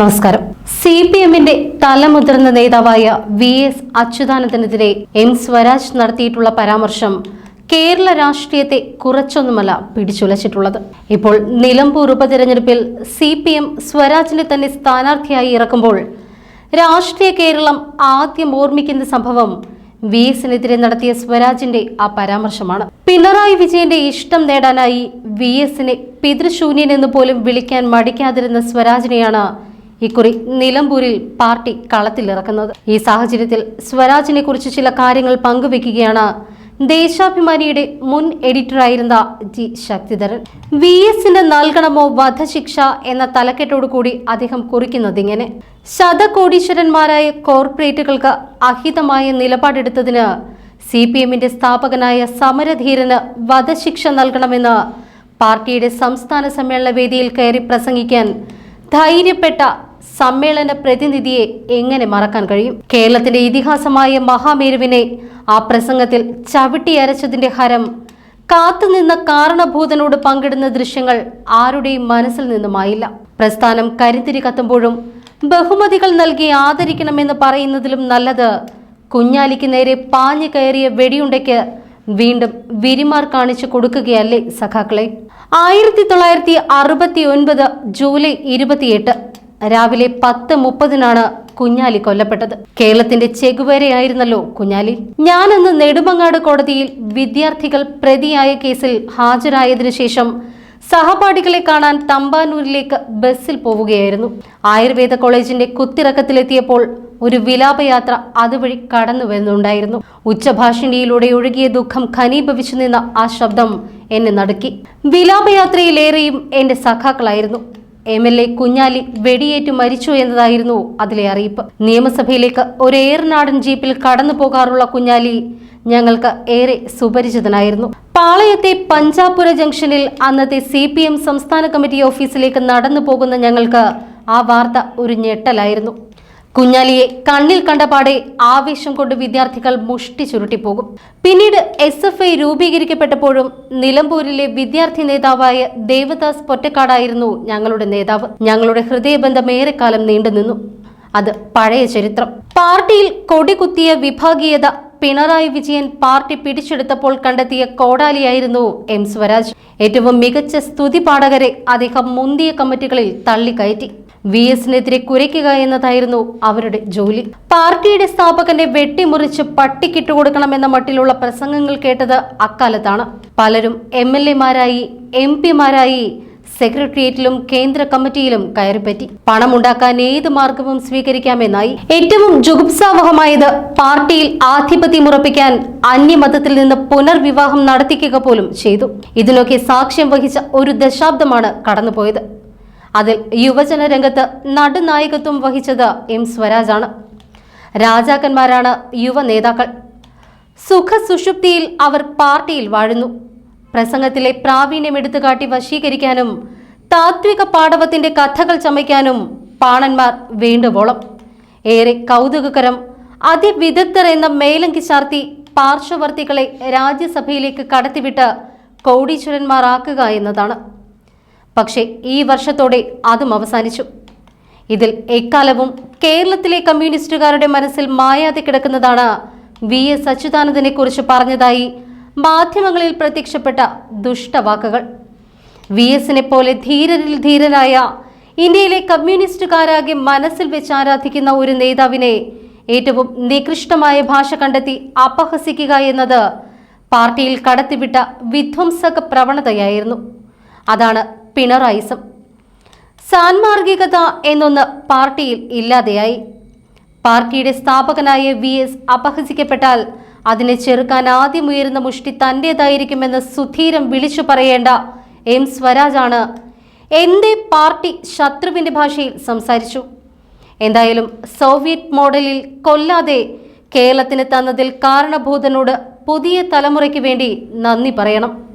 നമസ്കാരം. C P എമ്മിന്റെ തലമുതിർന്ന നേതാവായ വി എസ് അച്യുതാനന്ദനെതിരെ എം സ്വരാജ് നടത്തിയിട്ടുള്ള പരാമർശം കേരള രാഷ്ട്രീയത്തെ കുറച്ചൊന്നുമല്ല പിടിച്ചുലച്ചിട്ടുള്ളത്. ഇപ്പോൾ നിലമ്പൂർ ഉപതെരഞ്ഞെടുപ്പിൽ സി പി എം സ്വരാജിനെ തന്നെ സ്ഥാനാർത്ഥിയായി ഇറക്കുമ്പോൾ രാഷ്ട്രീയ കേരളം ആദ്യം ഓർമ്മിക്കുന്ന സംഭവം വി എസിനെതിരെ നടത്തിയ സ്വരാജിന്റെ ആ പരാമർശമാണ്. പിണറായി വിജയന്റെ ഇഷ്ടം നേടാനായി വി എസിനെ പിതൃശൂന്യൻ എന്ന് പോലും വിളിക്കാൻ മടിക്കാതിരുന്ന സ്വരാജിനെയാണ് ഇക്കുറി നിലമ്പൂരിൽ പാർട്ടി കളത്തിലിറക്കുന്നത്. ഈ സാഹചര്യത്തിൽ സ്വരാജിനെ കുറിച്ച് ചില കാര്യങ്ങൾ പങ്കുവെക്കുകയാണ് ദേശാഭിമാനിയുടെ മുൻ എഡിറ്ററായിരുന്ന ജി ശക്തിധരൻ. വി എസിന് നൽകണമോ വധശിക്ഷ എന്ന തലക്കെട്ടോടു കൂടി അദ്ദേഹം കുറിക്കുന്നത് ഇങ്ങനെ ശതകോടീശ്വരന്മാരായ കോർപ്പറേറ്റുകൾക്ക് അഹിതമായ നിലപാടെടുത്തതിന് സി പി എമ്മിന്റെ സ്ഥാപകനായ സമരധീരന് വധശിക്ഷ നൽകണമെന്ന് പാർട്ടിയുടെ സംസ്ഥാന സമ്മേളന വേദിയിൽ കയറി പ്രസംഗിക്കാൻ ധൈര്യപ്പെട്ട സമ്മേളന പ്രതിനിധിയെ എങ്ങനെ മറക്കാൻ കഴിയും? കേരളത്തിന്റെ ഇതിഹാസമായ മഹാമേരുവിനെ ആ പ്രസംഗത്തിൽ ചവിട്ടിയരച്ചതിന്റെ ഹരം കാത്തുനിന്ന കാരണഭൂതനോട് പങ്കിടുന്ന ദൃശ്യങ്ങൾ ആരുടെയും മനസ്സിൽ നിന്നുമായില്ല. പ്രസ്ഥാനം കരിത്തിരി കത്തുമ്പോഴും ബഹുമതികൾ നൽകി ആദരിക്കണമെന്ന് പറയുന്നതിലും നല്ലത് കുഞ്ഞാലിക്ക് നേരെ പാഞ്ഞു കയറിയ വെടിയുണ്ടയ്ക്ക് വീണ്ടും വിരിമാർ കാണിച്ചു കൊടുക്കുകയല്ലേ സഖാക്കളെ? ആയിരത്തി തൊള്ളായിരത്തി അറുപത്തി ഒൻപത് ജൂലൈ ഇരുപത്തിയെട്ട് രാവിലെ പത്ത് മുപ്പതിനാണ് കുഞ്ഞാലി കൊല്ലപ്പെട്ടത്. കേരളത്തിന്റെ ചെകുവേരയായിരുന്നല്ലോ കുഞ്ഞാലി. ഞാനന്ന് നെടുമങ്ങാട് കോടതിയിൽ വിദ്യാർത്ഥികൾ പ്രതിയായ കേസിൽ ഹാജരായതിനു ശേഷം സഹപാഠികളെ കാണാൻ തമ്പാനൂരിലേക്ക് ബസ്സിൽ പോവുകയായിരുന്നു. ആയുർവേദ കോളേജിന്റെ കുത്തിറക്കത്തിലെത്തിയപ്പോൾ ഒരു വിലാപയാത്ര അതുവഴി കടന്നു വരുന്നുണ്ടായിരുന്നു. ഉച്ചഭാഷിണിയിലൂടെ ഒഴുകിയ ദുഃഖം ഖനീഭവിച്ചു നിന്ന ആ ശബ്ദം എന്നെ നടുക്കി. വിലാപയാത്രയിലേറെയും എന്റെ സഖാക്കളായിരുന്നു. എം എൽ എ കുഞ്ഞാലി വെടിയേറ്റ് മരിച്ചു എന്നതായിരുന്നു അതിലെ അറിയിപ്പ്. നിയമസഭയിലേക്ക് ഒരു ഏറനാടൻ ജീപ്പിൽ കടന്നു പോകാറുള്ള കുഞ്ഞാലി ഞങ്ങൾക്ക് ഏറെ സുപരിചിതനായിരുന്നു. പാളയത്തെ പഞ്ചാപുര ജംഗ്ഷനിൽ അന്നത്തെ സി പി എം സംസ്ഥാന കമ്മിറ്റി ഓഫീസിലേക്ക് നടന്നു പോകുന്ന ഞങ്ങൾക്ക് ആ വാർത്ത ഒരു ഞെട്ടലായിരുന്നു. കുഞ്ഞാലിയെ കണ്ണിൽ കണ്ടപാടെ ആവേശം കൊണ്ട് വിദ്യാർത്ഥികൾ മുഷ്ടി ചുരുട്ടിപ്പോകും. പിന്നീട് എസ് എഫ് ഐ രൂപീകരിക്കപ്പെട്ടപ്പോഴും നിലമ്പൂരിലെ വിദ്യാർത്ഥി നേതാവായ ദേവദാസ് പൊറ്റക്കാടായിരുന്നു ഞങ്ങളുടെ നേതാവ്. ഞങ്ങളുടെ ഹൃദയബന്ധം ഏറെക്കാലം നീണ്ടുനിന്നു അത് പഴയ ചരിത്രം. പാർട്ടിയിൽ കൊടികുത്തിയ വിഭാഗീയത പിണറായി വിജയൻ പാർട്ടി പിടിച്ചെടുത്തപ്പോൾ കണ്ടെത്തിയ കോടാലിയായിരുന്നു എം സ്വരാജ്. ഏറ്റവും മികച്ച സ്തുതി പാടകരെ അദ്ദേഹം മുന്തിയ കമ്മിറ്റികളിൽ തള്ളിക്കയറ്റി. വി എസിനെതിരെ കുരയ്ക്കുക എന്നതായിരുന്നു അവരുടെ ജോലി. പാർട്ടിയുടെ സ്ഥാപകന്റെ വെട്ടിമുറിച്ച് പട്ടിക്കിട്ട് കൊടുക്കണമെന്ന മട്ടിലുള്ള പ്രസംഗങ്ങൾ കേട്ടത് അക്കാലത്താണ്. പലരും എം എൽ എമാരായി എം പിമാരായി സെക്രട്ടേറിയറ്റിലും കേന്ദ്ര കമ്മിറ്റിയിലും കയറിപ്പറ്റി. പണമുണ്ടാക്കാൻ ഏത് മാർഗവും സ്വീകരിക്കാമെന്നായി. ഏറ്റവും ജുഗുപ്സാവഹമായത് പാർട്ടിയിൽ ആധിപത്യം ഉറപ്പിക്കാൻ അന്യമതത്തിൽ നിന്ന് പുനർവിവാഹം നടത്തിക്കുക പോലും ചെയ്തു. ഇതിനൊക്കെ സാക്ഷ്യം വഹിച്ച ഒരു ദശാബ്ദമാണ് കടന്നുപോയത്. അതിൽ യുവജന രംഗത്ത് നടുനായകത്വം വഹിച്ചത് എം സ്വരാജാണ്. രാജാക്കന്മാരാണ് യുവ നേതാക്കൾ. സുഖസുഷുപ്തിയിൽ അവർ പാർട്ടിയിൽ വാഴുന്നു. പ്രസംഗത്തിലെ പ്രാവീണ്യം എടുത്തുകാട്ടി വശീകരിക്കാനും താത്വിക പാടവത്തിന്റെ കഥകൾ ചമയ്ക്കാനും പാണന്മാർ വേണ്ടുവോളം. ഏറെ കൗതുകകരം അതിവിദഗ്ധർ എന്ന മേലങ്കി ചാർത്തി പാർശ്വവർത്തികളെ രാജ്യസഭയിലേക്ക് കടത്തിവിട്ട് കോടീശ്വരന്മാരാക്കുക എന്നതാണ്. പക്ഷേ ഈ വർഷത്തോടെ അതും അവസാനിച്ചു. ഇതിൽ എക്കാലവും കേരളത്തിലെ കമ്മ്യൂണിസ്റ്റുകാരുടെ മനസ്സിൽ മായാതെ കിടക്കുന്നതാണ് വി എസ് അച്യുതാനന്ദനെ കുറിച്ച് പറഞ്ഞതായി മാധ്യമങ്ങളിൽ പ്രത്യക്ഷപ്പെട്ട ദുഷ്ടവാക്കുകൾ. വി എസിനെ പോലെ ധീരരിൽ ധീരനായ ഇന്ത്യയിലെ കമ്മ്യൂണിസ്റ്റുകാരാകെ മനസ്സിൽ വെച്ച് ആരാധിക്കുന്ന ഒരു നേതാവിനെ ഏറ്റവും നികൃഷ്ടമായ ഭാഷ കണ്ടെത്തി അപഹസിക്കുക എന്നത് പാർട്ടിയിൽ കടത്തിവിട്ട വിധ്വംസക പ്രവണതയായിരുന്നു. അതാണ് പിണറായിസം. സാൻമാർഗികത എന്നൊന്ന് പാർട്ടിയിൽ ഇല്ലാതെയായി. പാർട്ടിയുടെ സ്ഥാപകനായ വി എസ് അപഹസിക്കപ്പെട്ടാൽ അതിനെ ചെറുക്കാൻ ആദ്യം ഉയരുന്ന മുഷ്ടി തന്റേതായിരിക്കുമെന്ന് സുധീരം വിളിച്ചു പറയേണ്ട എം സ്വരാജാണ് എന്റെ പാർട്ടി ശത്രുവിന്റെ ഭാഷയിൽ സംസാരിച്ചു. എന്തായാലും സോവിയറ്റ് മോഡലിൽ കൊല്ലാതെ കേരളത്തിന് തന്നതിൽ കാരണഭൂതനോട് പുതിയ തലമുറയ്ക്ക് വേണ്ടി നന്ദി പറയണം.